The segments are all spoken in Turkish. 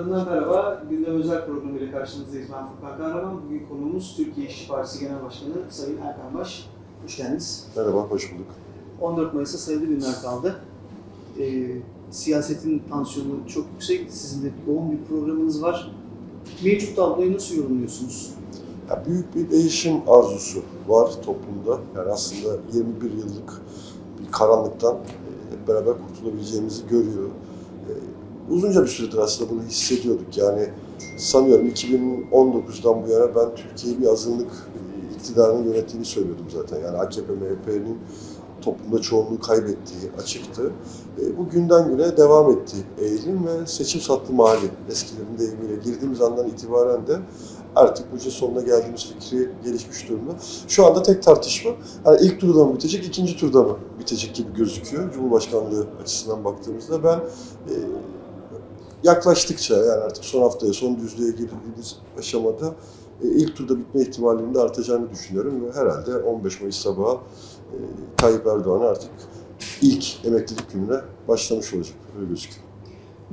ekranlarından merhaba. Gündem Özel Programı ile karşınızdayız. Ben Furkan Kahraman. Bugün konuğumuz Türkiye İşçi Partisi Genel Başkanı Sayın Erkan Baş. Hoş geldiniz. Merhaba, hoş bulduk. 14 Mayıs'a sayılı günler kaldı. Ee, siyasetin tansiyonu çok yüksek. Sizin de yoğun bir programınız var. Mevcut tabloyu nasıl yorumluyorsunuz? Ya büyük bir değişim arzusu var toplumda. Yani aslında 21 yıllık bir karanlıktan e, hep beraber kurtulabileceğimizi görüyor. Uzunca bir süredir aslında bunu hissediyorduk. Yani sanıyorum 2019'dan bu yana ben Türkiye'yi bir azınlık e, iktidarının yönettiğini söylüyordum zaten. Yani AKP, MHP'nin toplumda çoğunluğu kaybettiği açıktı. E, Bu günden güne devam etti eğilim ve seçim sattı hali eskilerin deyimiyle girdiğimiz andan itibaren de artık bu işin sonuna geldiğimiz fikri gelişmiş durumda. Şu anda tek tartışma yani ilk turda mı bitecek, ikinci turda mı bitecek gibi gözüküyor. Cumhurbaşkanlığı açısından baktığımızda ben e, yaklaştıkça yani artık son haftaya, son düzlüğe girdiğimiz aşamada e, ilk turda bitme ihtimalinin de artacağını düşünüyorum ve herhalde 15 Mayıs sabahı e, Tayyip Erdoğan artık ilk emeklilik gününe başlamış olacak. Öyle gözüküyor.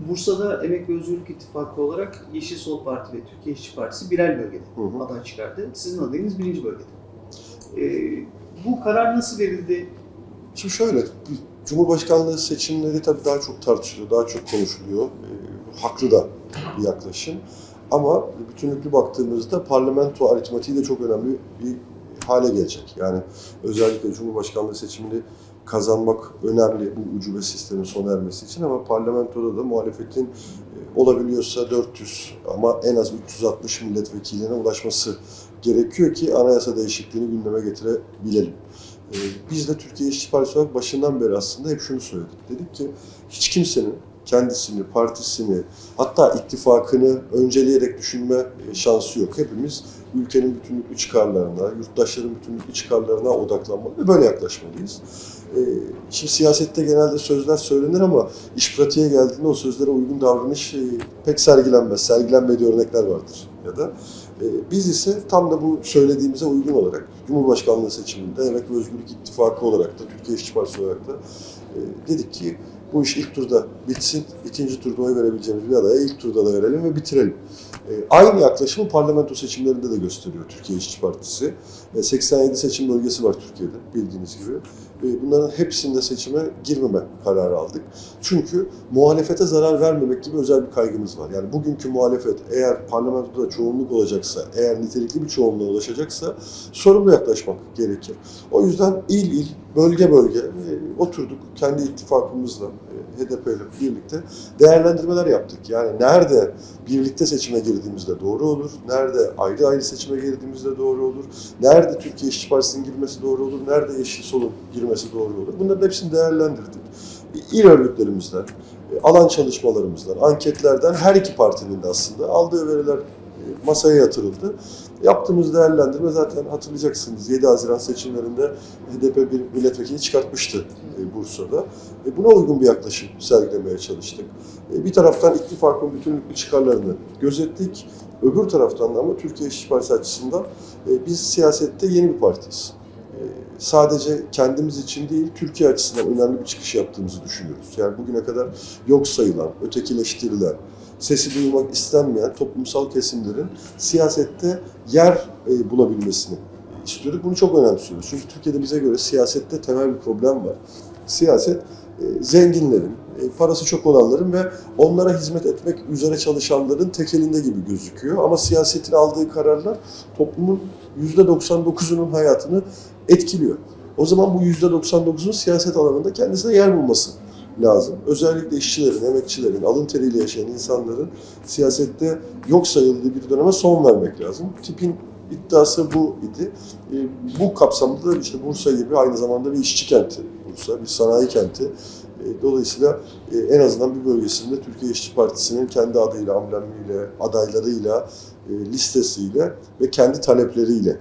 Bursa'da Emek ve Özgürlük İttifakı olarak Yeşil Sol Parti ve Türkiye İşçi Partisi birer bölgede Hı hı. aday çıkardı. Sizin adayınız birinci bölgede. Ee, bu karar nasıl verildi? Şimdi şöyle, Cumhurbaşkanlığı seçimleri tabii daha çok tartışılıyor, daha çok konuşuluyor. E, haklı da bir yaklaşım. Ama bütünlüklü baktığımızda parlamento aritmatiği de çok önemli bir hale gelecek. Yani özellikle Cumhurbaşkanlığı seçimini kazanmak önemli bu ucube sistemin sona ermesi için ama parlamentoda da muhalefetin e, olabiliyorsa 400 ama en az 360 milletvekiline ulaşması gerekiyor ki anayasa değişikliğini gündeme getirebilelim. Ee, Biz de Türkiye İşçi Partisi olarak başından beri aslında hep şunu söyledik. Dedik ki hiç kimsenin kendisini, partisini, hatta ittifakını önceleyerek düşünme şansı yok. Hepimiz ülkenin bütünlüklü çıkarlarına, yurttaşların bütünlüklü çıkarlarına odaklanmalı ve böyle yaklaşmalıyız. Ee, Şimdi siyasette genelde sözler söylenir ama iş pratiğe geldiğinde o sözlere uygun davranış e, pek sergilenmez. Sergilenmediği örnekler vardır ya da. Ee, Biz ise tam da bu söylediğimize uygun olarak Cumhurbaşkanlığı seçiminde Emek ve Özgürlük İttifakı olarak da Türkiye İşçi Partisi olarak da e, dedik ki bu iş ilk turda bitsin, ikinci turda oy verebileceğimiz bir adaya ilk turda da verelim ve bitirelim. E, Aynı yaklaşımı parlamento seçimlerinde de gösteriyor Türkiye İşçi Partisi. E, 87 seçim bölgesi var Türkiye'de bildiğiniz gibi. E, Bunların hepsinde seçime girmeme kararı aldık. Çünkü muhalefete zarar vermemek gibi özel bir kaygımız var. Yani bugünkü muhalefet eğer parlamentoda çoğunluk olacaksa, eğer nitelikli bir çoğunluğa ulaşacaksa sorumlu yaklaşmak gerekir. O yüzden il il, bölge bölge e, oturduk kendi ittifakımızla, e, HDP ile birlikte değerlendirmeler yaptık. Yani nerede birlikte seçime girdiğimizde doğru olur, nerede ayrı ayrı seçime girdiğimizde doğru olur, nerede Türkiye İşçi Partisi'nin girmesi doğru olur, nerede Yeşil Sol'un girmesi doğru olur. Bunların hepsini değerlendirdik. İl örgütlerimizden, alan çalışmalarımızdan, anketlerden her iki partinin de aslında aldığı veriler masaya yatırıldı. Yaptığımız değerlendirme zaten hatırlayacaksınız 7 Haziran seçimlerinde HDP bir milletvekili çıkartmıştı e, Bursa'da. E, Buna uygun bir yaklaşım sergilemeye çalıştık. E, Bir taraftan ittifakın bütünlüklü çıkarlarını gözettik. Öbür taraftan da ama Türkiye İşçi Partisi açısından biz siyasette yeni bir partiyiz. Sadece kendimiz için değil, Türkiye açısından önemli bir çıkış yaptığımızı düşünüyoruz. Yani bugüne kadar yok sayılan, ötekileştirilen, sesi duyulmak istenmeyen toplumsal kesimlerin siyasette yer e, bulabilmesini istiyorduk. Bunu çok önemsiyoruz. Çünkü Türkiye'de bize göre siyasette temel bir problem var. Siyaset e, zenginlerin, e, parası çok olanların ve onlara hizmet etmek üzere çalışanların tekelinde gibi gözüküyor. Ama siyasetin aldığı kararlar toplumun %99'unun hayatını etkiliyor. O zaman bu %99'un siyaset alanında kendisine yer bulması lazım. Özellikle işçilerin, emekçilerin, alın teriyle yaşayan insanların siyasette yok sayıldığı bir döneme son vermek lazım. Tipin iddiası bu idi. E, bu kapsamda da işte Bursa gibi aynı zamanda bir işçi kenti Bursa, bir sanayi kenti. E, dolayısıyla e, en azından bir bölgesinde Türkiye İşçi Partisi'nin kendi adıyla, amblemiyle, adaylarıyla, e, listesiyle ve kendi talepleriyle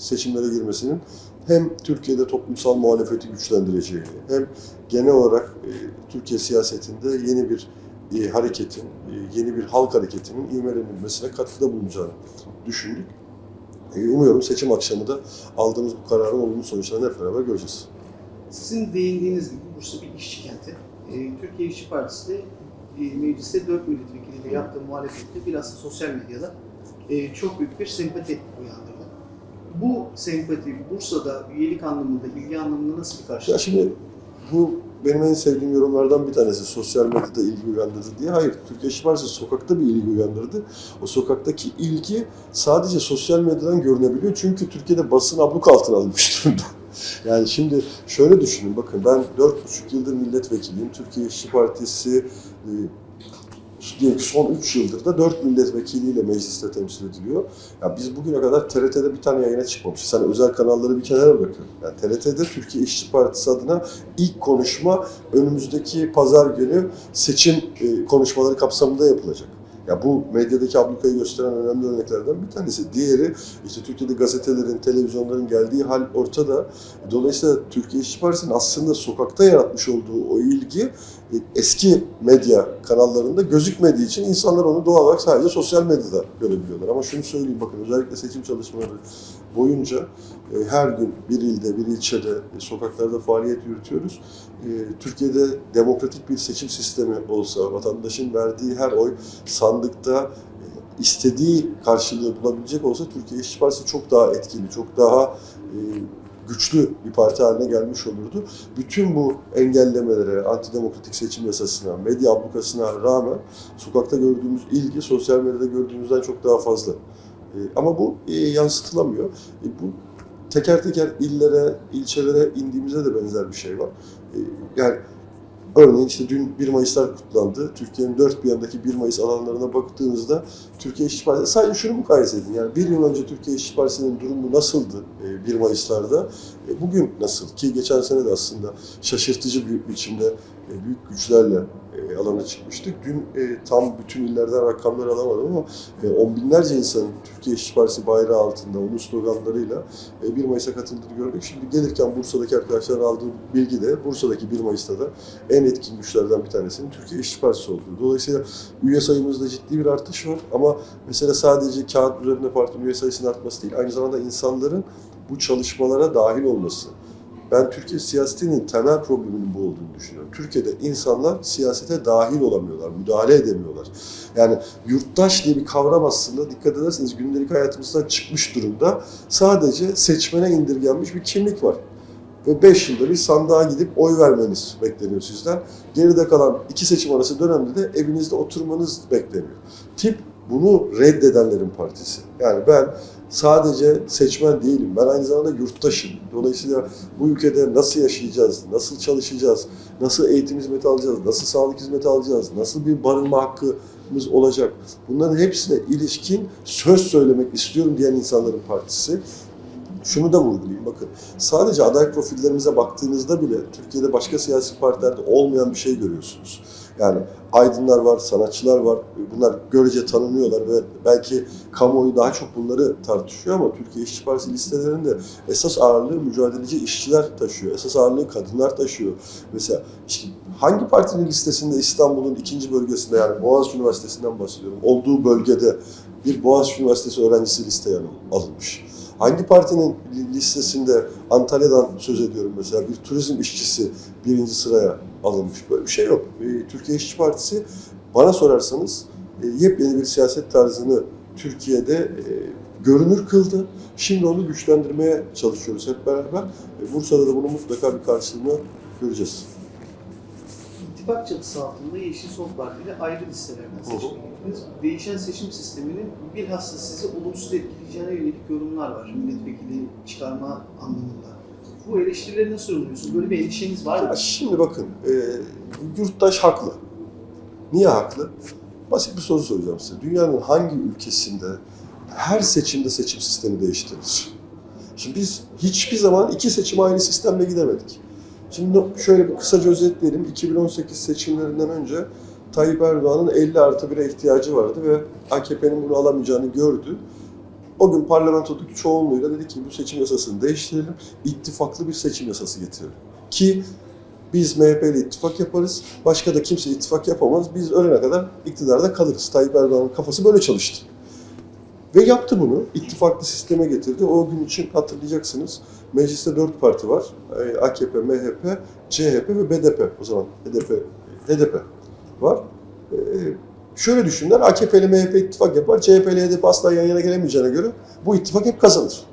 seçimlere girmesinin hem Türkiye'de toplumsal muhalefeti güçlendireceğini, hem genel olarak e, Türkiye siyasetinde yeni bir e, hareketin, e, yeni bir halk hareketinin ivmelenilmesine katkıda bulunacağını düşündük. E, umuyorum seçim akşamı da aldığımız bu kararın olumlu sonuçlarını hep beraber göreceğiz. Sizin değindiğiniz gibi Bursa bir işçi kenti. Ee, Türkiye İşçi Partisi de e, mecliste 4 milletvekiliyle yaptığı muhalefette bilhassa sosyal medyada e, çok büyük bir sempati uyandırdı. Bu sempati Bursa'da üyelik anlamında, ilgi anlamında nasıl bir Ya karşılık? şimdi bu benim en sevdiğim yorumlardan bir tanesi. Sosyal medyada ilgi uyandırdı diye. Hayır, Türkiye Partisi sokakta bir ilgi uyandırdı. O sokaktaki ilgi sadece sosyal medyadan görünebiliyor. Çünkü Türkiye'de basın abluk altına alınmış durumda. Yani şimdi şöyle düşünün bakın ben 4,5 yıldır milletvekiliyim. Türkiye İşçi Partisi e, son 3 yıldır da 4 milletvekiliyle mecliste temsil ediliyor. Ya biz bugüne kadar TRT'de bir tane yayına çıkmamışız. Sen özel kanalları bir kenara bırakın. Yani TRT'de Türkiye İşçi Partisi adına ilk konuşma önümüzdeki pazar günü seçim e, konuşmaları kapsamında yapılacak. Ya bu medyadaki ablukayı gösteren önemli örneklerden bir tanesi. Diğeri işte Türkiye'de gazetelerin, televizyonların geldiği hal ortada. Dolayısıyla Türkiye İşçi Partisi'nin aslında sokakta yaratmış olduğu o ilgi eski medya kanallarında gözükmediği için insanlar onu doğal olarak sadece sosyal medyada görebiliyorlar. Ama şunu söyleyeyim bakın özellikle seçim çalışmaları boyunca e, her gün bir ilde, bir ilçede e, sokaklarda faaliyet yürütüyoruz. E, Türkiye'de demokratik bir seçim sistemi olsa, vatandaşın verdiği her oy sandıkta e, istediği karşılığı bulabilecek olsa Türkiye İşçi Partisi çok daha etkili, çok daha e, güçlü bir parti haline gelmiş olurdu. Bütün bu engellemelere, antidemokratik seçim yasasına, medya ablukasına rağmen sokakta gördüğümüz ilgi sosyal medyada gördüğümüzden çok daha fazla. E, ama bu e, yansıtılamıyor. E, bu teker teker illere, ilçelere indiğimizde de benzer bir şey var. E, yani örneğin işte dün 1 Mayıslar kutlandı. Türkiye'nin dört bir yanındaki 1 Mayıs alanlarına baktığınızda Türkiye İşçi Partisi, sadece şunu mukayese edin. Yani bir yıl önce Türkiye İşçi Partisi'nin durumu nasıldı e, 1 Mayıs'larda? E, bugün nasıl? Ki geçen sene de aslında şaşırtıcı bir biçimde e, büyük güçlerle e, alana çıkmıştık. Dün e, tam bütün illerden rakamlar alamadım ama e, on binlerce insanın Türkiye İşçi Partisi bayrağı altında onun sloganlarıyla e, 1 Mayıs'a katıldığını gördük. Şimdi gelirken Bursa'daki arkadaşlar aldığım bilgi de Bursa'daki 1 Mayıs'ta da en etkin güçlerden bir tanesinin Türkiye İşçi Partisi olduğu. Dolayısıyla üye sayımızda ciddi bir artış var ama mesele sadece kağıt üzerinde partinin üye sayısının artması değil, aynı zamanda insanların bu çalışmalara dahil olması. Ben Türkiye siyasetinin temel probleminin bu olduğunu düşünüyorum. Türkiye'de insanlar siyasete dahil olamıyorlar, müdahale edemiyorlar. Yani yurttaş diye bir kavram aslında dikkat ederseniz gündelik hayatımızdan çıkmış durumda. Sadece seçmene indirgenmiş bir kimlik var. Ve 5 yılda bir sandığa gidip oy vermeniz bekleniyor sizden. Geride kalan iki seçim arası dönemde de evinizde oturmanız bekleniyor. Tip bunu reddedenlerin partisi. Yani ben sadece seçmen değilim. Ben aynı zamanda yurttaşım. Dolayısıyla bu ülkede nasıl yaşayacağız, nasıl çalışacağız, nasıl eğitim hizmeti alacağız, nasıl sağlık hizmeti alacağız, nasıl bir barınma hakkımız olacak. Bunların hepsine ilişkin söz söylemek istiyorum diyen insanların partisi. Şunu da vurgulayayım bakın. Sadece aday profillerimize baktığınızda bile Türkiye'de başka siyasi partilerde olmayan bir şey görüyorsunuz. Yani aydınlar var, sanatçılar var. Bunlar görece tanınıyorlar ve belki kamuoyu daha çok bunları tartışıyor ama Türkiye İşçi Partisi listelerinde esas ağırlığı mücadeleci işçiler taşıyor. Esas ağırlığı kadınlar taşıyor. Mesela işte hangi partinin listesinde İstanbul'un ikinci bölgesinde yani Boğaziçi Üniversitesi'nden bahsediyorum. Olduğu bölgede bir Boğaziçi Üniversitesi öğrencisi listeye alınmış. Hangi partinin listesinde Antalya'dan söz ediyorum mesela bir turizm işçisi birinci sıraya alınmış. Böyle bir şey yok. Ee, Türkiye İşçi Partisi bana sorarsanız e, yepyeni bir siyaset tarzını Türkiye'de e, görünür kıldı. Şimdi onu güçlendirmeye çalışıyoruz hep beraber. E, Bursa'da da bunun mutlaka bir karşılığını göreceğiz. İttifak çatısı altında Yeşil Sol Parti ile ayrı listelerden seçime. Değişen seçim sisteminin bilhassa sizi olumsuz etkileyeceğine yönelik yorumlar var. Milletvekili çıkarma anlamında. Bu eleştirileri nasıl yorumluyorsunuz? Böyle bir endişeniz var Ya mı? şimdi bakın, e, yurttaş haklı. Niye haklı? Basit bir soru soracağım size. Dünyanın hangi ülkesinde her seçimde seçim sistemi değiştirilir? Şimdi biz hiçbir zaman iki seçim aynı sistemle gidemedik. Şimdi şöyle bir kısaca özetleyelim. 2018 seçimlerinden önce Tayyip Erdoğan'ın 50 artı 1'e ihtiyacı vardı ve AKP'nin bunu alamayacağını gördü. O gün parlamentodaki çoğunluğuyla dedi ki bu seçim yasasını değiştirelim, ittifaklı bir seçim yasası getirelim. Ki biz MHP ile ittifak yaparız, başka da kimse ittifak yapamaz, biz ölene kadar iktidarda kalırız. Tayyip Erdoğan'ın kafası böyle çalıştı. Ve yaptı bunu, ittifaklı sisteme getirdi. O gün için hatırlayacaksınız, mecliste dört parti var. Ee, AKP, MHP, CHP ve BDP o zaman. HDP, HDP var. Ee, şöyle düşünler, AKP ile MHP ittifak yapar, CHP ile HDP asla yan yana gelemeyeceğine göre bu ittifak hep kazanır.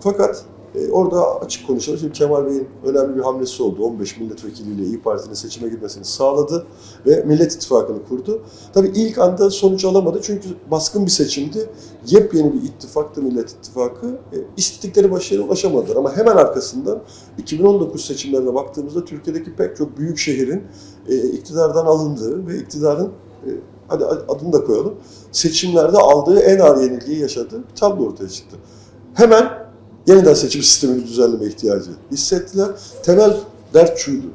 Fakat e, orada açık konuşalım. Şimdi Kemal Bey'in önemli bir hamlesi oldu. 15 milletvekiliyle İyi Parti'nin seçime girmesini sağladı ve Millet İttifakı'nı kurdu. Tabii ilk anda sonuç alamadı çünkü baskın bir seçimdi. Yepyeni bir ittifaktı Millet İttifakı. E, istedikleri başarıya ulaşamadılar ama hemen arkasından 2019 seçimlerine baktığımızda Türkiye'deki pek çok büyük şehrin e, iktidardan alındığı ve iktidarın e, hadi adını da koyalım seçimlerde aldığı en ağır yenilgiyi yaşadığı bir tablo ortaya çıktı. Hemen yeniden seçim sistemini düzenleme ihtiyacı hissettiler. Temel dert şuydu.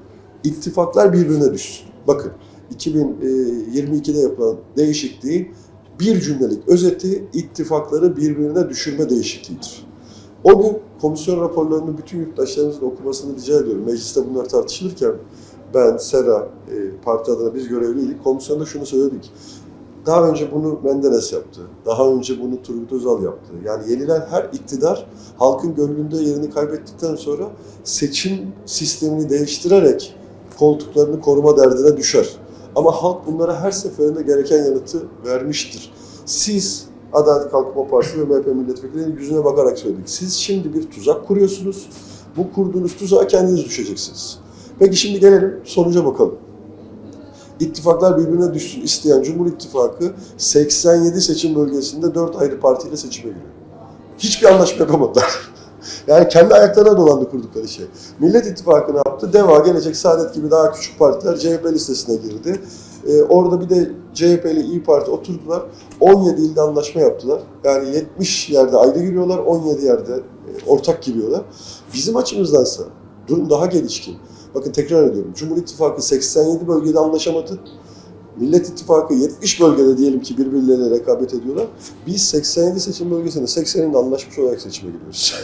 İttifaklar birbirine düşsün. Bakın 2022'de yapılan değişikliğin bir cümlelik özeti ittifakları birbirine düşürme değişikliğidir. O gün komisyon raporlarını bütün yurttaşlarımızın okumasını rica ediyorum. Mecliste bunlar tartışılırken ben, Sera, e, parti adına biz görevliydik. Komisyonda şunu söyledik. Daha önce bunu Menderes yaptı. Daha önce bunu Turgut Özal yaptı. Yani yenilen her iktidar halkın gönlünde yerini kaybettikten sonra seçim sistemini değiştirerek koltuklarını koruma derdine düşer. Ama halk bunlara her seferinde gereken yanıtı vermiştir. Siz Adalet Kalkınma Partisi ve MHP milletvekillerinin yüzüne bakarak söyledik. Siz şimdi bir tuzak kuruyorsunuz. Bu kurduğunuz tuzağa kendiniz düşeceksiniz. Peki şimdi gelelim sonuca bakalım. İttifaklar birbirine düşsün isteyen Cumhur İttifakı 87 seçim bölgesinde 4 ayrı partiyle seçime giriyor. Hiçbir anlaşma yapamadılar. yani kendi ayaklarına dolandı kurdukları şey. Millet İttifakı ne yaptı? DEVA, Gelecek, Saadet gibi daha küçük partiler CHP listesine girdi. Ee, orada bir de CHP ile İyi Parti oturdular. 17 ilde anlaşma yaptılar. Yani 70 yerde ayrı giriyorlar, 17 yerde e, ortak giriyorlar. Bizim açımızdansa durum daha gelişkin. Bakın tekrar ediyorum. Cumhur İttifakı 87 bölgede anlaşamadı. Millet İttifakı 70 bölgede diyelim ki birbirleriyle rekabet ediyorlar. Biz 87 seçim bölgesinde 80'inde anlaşmış olarak seçime giriyoruz.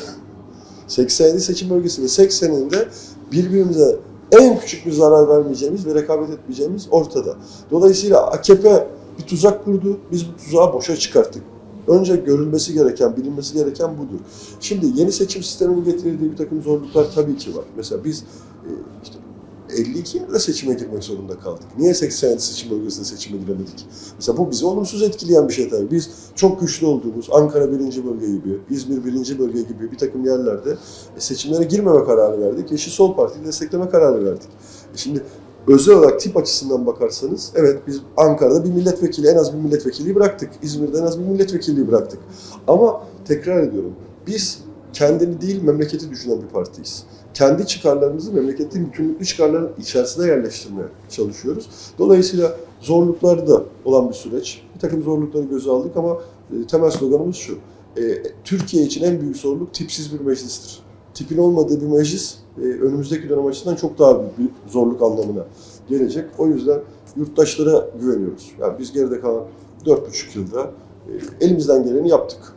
87 seçim bölgesinde 80'inde birbirimize en küçük bir zarar vermeyeceğimiz ve rekabet etmeyeceğimiz ortada. Dolayısıyla AKP bir tuzak kurdu. Biz bu tuzağı boşa çıkarttık. Önce görülmesi gereken, bilinmesi gereken budur. Şimdi yeni seçim sisteminin getirdiği bir takım zorluklar tabii ki var. Mesela biz e, işte 52 yerde seçime girmek zorunda kaldık. Niye 87 seçim bölgesinde seçime giremedik? Mesela bu bizi olumsuz etkileyen bir şey tabii. Biz çok güçlü olduğumuz Ankara birinci bölge gibi, İzmir birinci bölge gibi bir takım yerlerde e, seçimlere girmeme kararı verdik. Yeşil Sol Parti'yi destekleme kararı verdik. E Şimdi özel olarak tip açısından bakarsanız evet biz Ankara'da bir milletvekili, en az bir milletvekili bıraktık. İzmir'de en az bir milletvekili bıraktık. Ama tekrar ediyorum biz kendini değil memleketi düşünen bir partiyiz. Kendi çıkarlarımızı memleketin bütünlüklü çıkarların içerisine yerleştirmeye çalışıyoruz. Dolayısıyla zorlukları da olan bir süreç. Bir takım zorlukları göze aldık ama e, temel sloganımız şu. E, Türkiye için en büyük zorluk tipsiz bir meclistir. Tipin olmadığı bir meclis e, önümüzdeki dönem açısından çok daha büyük bir zorluk anlamına gelecek. O yüzden yurttaşlara güveniyoruz. Yani biz geride kalan 4,5 yılda e, elimizden geleni yaptık.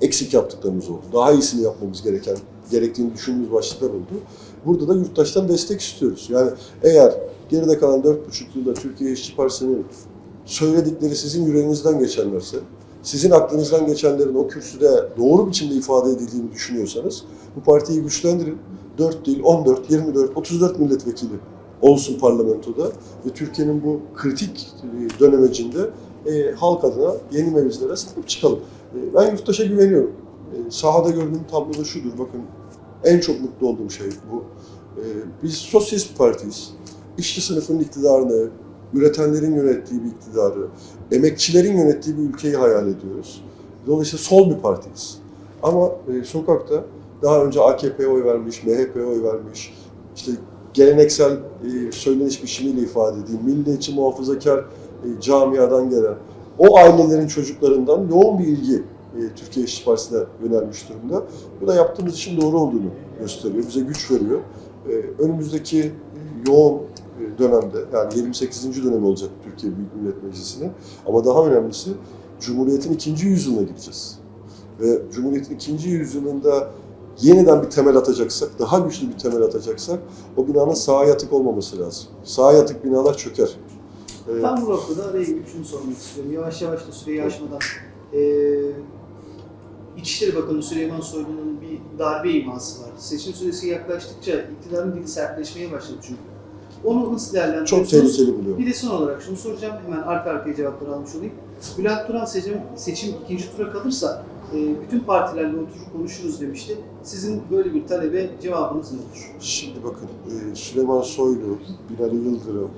Eksik yaptıklarımız oldu. Daha iyisini yapmamız gereken, gerektiğini düşündüğümüz başlıklar oldu. Burada da yurttaştan destek istiyoruz. Yani eğer geride kalan 4,5 yılda Türkiye İşçi Partisi'nin söyledikleri sizin yüreğinizden geçenlerse, sizin aklınızdan geçenlerin o kürsüde doğru biçimde ifade edildiğini düşünüyorsanız bu partiyi güçlendirin. 4 değil 14, 24, 34 milletvekili olsun parlamentoda ve Türkiye'nin bu kritik e, dönemecinde e, halk adına yeni mevzilere sahip çıkalım. E, ben yurttaşa güveniyorum. E, sahada gördüğüm tablo da şudur. Bakın en çok mutlu olduğum şey bu. E, biz sosyalist partiyiz. İşçi sınıfının iktidarını, üretenlerin yönettiği bir iktidarı, emekçilerin yönettiği bir ülkeyi hayal ediyoruz. Dolayısıyla sol bir partiyiz. Ama e, sokakta daha önce AKP'ye oy vermiş, MHP'ye oy vermiş, işte geleneksel e, söyleniş biçimiyle ifade edeyim, milliyetçi muhafazakar e, camiadan gelen o ailelerin çocuklarından yoğun bir ilgi e, Türkiye İşçi Partisi'ne yönelmiş durumda. Bu da yaptığımız işin doğru olduğunu gösteriyor, bize güç veriyor. E, önümüzdeki yoğun dönemde, yani 28. dönemi olacak Türkiye Büyük Millet Meclisi'nin ama daha önemlisi Cumhuriyet'in ikinci yüzyılına gideceğiz. Ve Cumhuriyet'in ikinci yüzyılında yeniden bir temel atacaksak, daha güçlü bir temel atacaksak o binanın sağa yatık olmaması lazım. Sağa yatık binalar çöker. Ee, Tam bu noktada araya girip şunu sormak istiyorum. Yavaş yavaş da süreyi aşmadan. E, İçişleri Bakanı Süleyman Soylu'nun bir darbe iması var. Seçim süresi yaklaştıkça iktidarın dili sertleşmeye başladı çünkü. Onu nasıl Çok değerlendiriyorsunuz? tehlikeli buluyorum. Bir de son olarak şunu soracağım, hemen arka arkaya cevapları almış olayım. Bülent Turan seçim, seçim ikinci tura kalırsa e, bütün partilerle oturup konuşuruz demişti. Sizin böyle bir talebe cevabınız ne olur? Şimdi bakın e, Süleyman Soylu, Binali Yıldırım,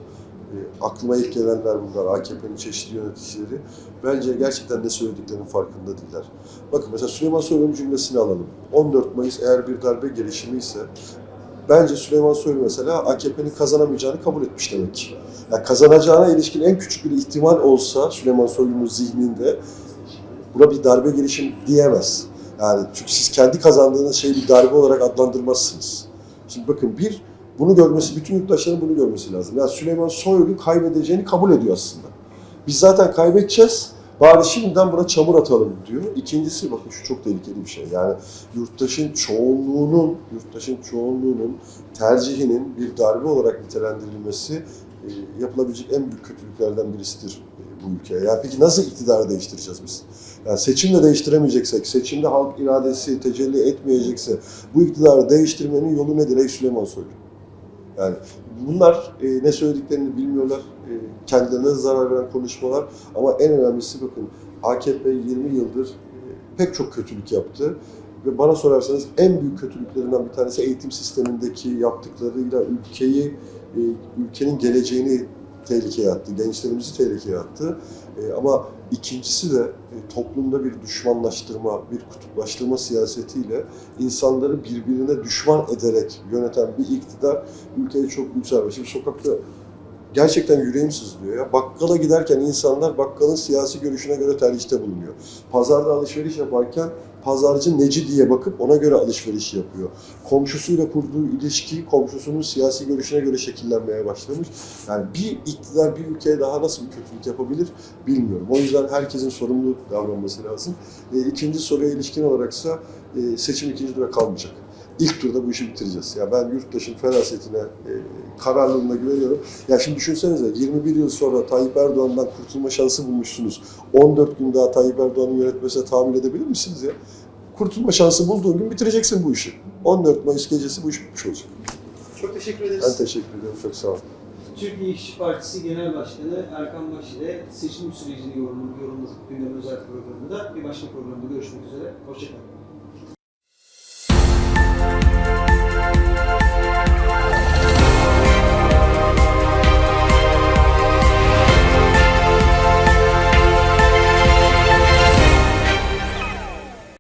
e, aklıma ilk gelenler bunlar, AKP'nin çeşitli yöneticileri. Bence gerçekten ne söylediklerinin farkında değiller. Bakın mesela Süleyman Soylu'nun cümlesini alalım. 14 Mayıs eğer bir darbe girişimi ise bence Süleyman Soylu mesela AKP'nin kazanamayacağını kabul etmiş demek ki. Yani kazanacağına ilişkin en küçük bir ihtimal olsa Süleyman Soylu'nun zihninde buna bir darbe girişim diyemez. Yani çünkü siz kendi kazandığınız şeyi bir darbe olarak adlandırmazsınız. Şimdi bakın bir, bunu görmesi, bütün yurttaşların bunu görmesi lazım. Yani Süleyman Soylu kaybedeceğini kabul ediyor aslında. Biz zaten kaybedeceğiz, bari şimdiden buna çamur atalım diyor. İkincisi bakın şu çok tehlikeli bir şey. Yani yurttaşın çoğunluğunun, yurttaşın çoğunluğunun tercihinin bir darbe olarak nitelendirilmesi e, yapılabilecek en büyük kötülüklerden birisidir e, bu ülkeye. Yani peki nasıl iktidarı değiştireceğiz biz? Yani seçimle değiştiremeyeceksek, seçimde halk iradesi tecelli etmeyecekse bu iktidarı değiştirmenin yolu nedir ey Süleyman Soylu? Yani bunlar e, ne söylediklerini bilmiyorlar, e, kendilerine zarar veren konuşmalar. Ama en önemlisi bakın AKP 20 yıldır e, pek çok kötülük yaptı. Ve bana sorarsanız en büyük kötülüklerinden bir tanesi eğitim sistemindeki yaptıklarıyla ülkeyi, e, ülkenin geleceğini tehlikeye attı, gençlerimizi tehlikeye attı. E, ama ikincisi de e, toplumda bir düşmanlaştırma, bir kutuplaştırma siyasetiyle insanları birbirine düşman ederek yöneten bir iktidar ülkeye çok zarar. Şimdi sokakta gerçekten yüreğim sızlıyor ya. Bakkala giderken insanlar bakkalın siyasi görüşüne göre tercihte bulunuyor. Pazarda alışveriş yaparken pazarcı neci diye bakıp ona göre alışveriş yapıyor. Komşusuyla kurduğu ilişki komşusunun siyasi görüşüne göre şekillenmeye başlamış. Yani bir iktidar bir ülkeye daha nasıl bir kötülük yapabilir bilmiyorum. O yüzden herkesin sorumlu davranması lazım. E, ikinci soruya ilişkin olaraksa e, seçim ikinci tura kalmayacak. İlk turda bu işi bitireceğiz. Ya ben yurttaşın ferasetine, e, kararlılığına güveniyorum. Ya şimdi düşünsenize 21 yıl sonra Tayyip Erdoğan'dan kurtulma şansı bulmuşsunuz. 14 gün daha Tayyip Erdoğan'ın yönetmesine tahammül edebilir misiniz ya? Kurtulma şansı bulduğun gün bitireceksin bu işi. 14 Mayıs gecesi bu iş bitmiş olacak. Çok teşekkür Ben ederiz. teşekkür ederim. Çok sağ olun. Türkiye İşçi Partisi Genel Başkanı Erkan Baş ile seçim sürecini yorumladık, yorumladık gündem özel programında. Bir başka programda görüşmek üzere. Hoşçakalın.